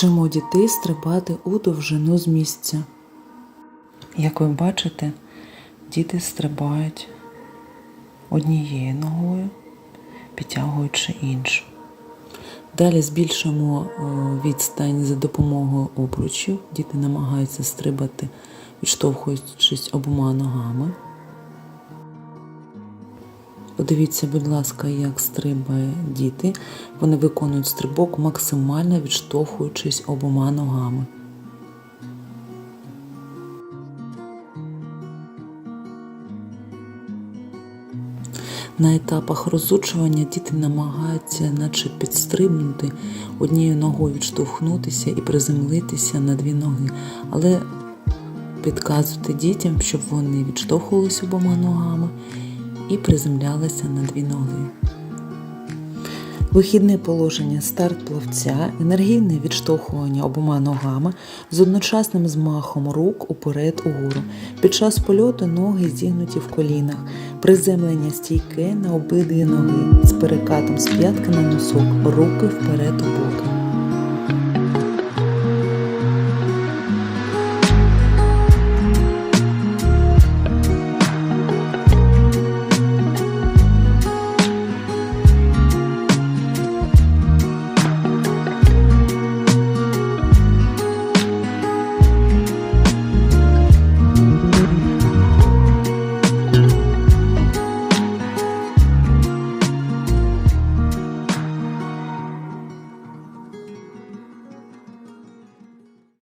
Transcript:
Вчимо дітей стрибати у довжину з місця. Як ви бачите, діти стрибають однією ногою, підтягуючи іншу. Далі збільшуємо е, відстань за допомогою обручів. Діти намагаються стрибати, відштовхуючись обома ногами. Подивіться, будь ласка, як стрибає діти. Вони виконують стрибок максимально відштовхуючись обома ногами. На етапах розучування діти намагаються, наче підстрибнути, однією ногою відштовхнутися і приземлитися на дві ноги. Але підказуйте дітям, щоб вони відштовхувалися обома ногами і приземлялися на дві ноги. Вихідне положення старт плавця, енергійне відштовхування обома ногами з одночасним змахом рук уперед угору. Під час польоту ноги зігнуті в колінах, приземлення стійке на обидві ноги з перекатом з п'ятки на носок, руки вперед у боки.